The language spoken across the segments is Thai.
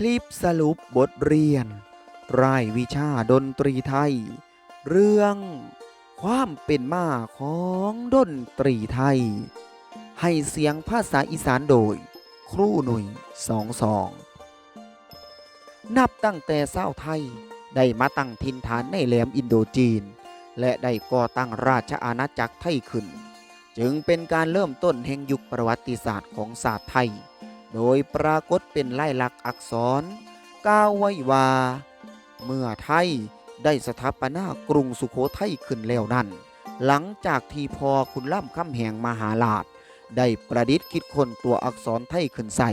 คลิปสรุปบทเรียน รายวิชาดนตรีไทย เรื่อง ความเป็นมาของดนตรีไทย ให้เสียงภาษาอีสานโดย ครูหนุ่ยสองสอง นับตั้งแต่เศร้าไทย ได้มาตั้งถิ่นฐานในแหลมอินโดจีน และได้ก่อตั้งราชอาณาจักรไทยขึ้น จึงเป็นการเริ่มต้นแห่งยุคประวัติศาสตร์ของศาสตร์ไทย โดยปรากฏเป็นลายลักษณ์อักษรกล่าวไว้ว่าเมื่อไทยได้สถาปนากรุงสุโขทัยขึ้นแล้วนั้น หลังจากที่พอคุณล่ำคำแหงมหาลาชได้ประดิษฐ์คิดค้นตัวอักษรไทยขึ้นใส่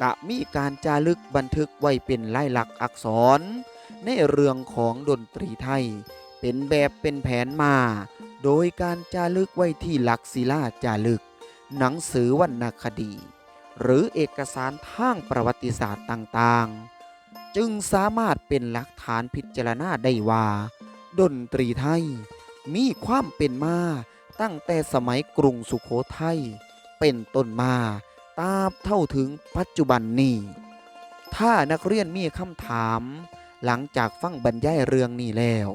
กะมีการจารึกบันทึกไว้เป็นลายลักษณ์อักษร ในเรื่องของดนตรีไทย เป็นแบบเป็นแผนมา โดยการจารึกไว้ที่หลักศิลาจารึก หนังสือวรรณคดี หรือเอกสารทางประวัติศาสตร์ต่างๆ จึงสามารถเป็นหลักฐานพิจารณาได้ว่า ดนตรีไทย มีความเป็นมาตั้งแต่สมัยกรุงสุโขทัยเป็นต้นมาตราบเท่าถึงปัจจุบันนี้ ถ้านักเรียนมีคำถาม หลังจากฟังบรรยายเรื่องนี้แล้ว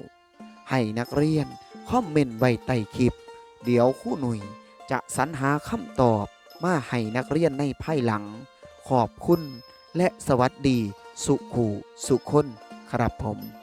ให้นักเรียนคอมเมนต์ไว้ใต้คลิป เดี๋ยวคู่หนุ่ยจะสรรหาคำตอบ มาให้นักเรียนในภายหลัง ขอบคุณและสวัสดี สุขูสุคนครับผม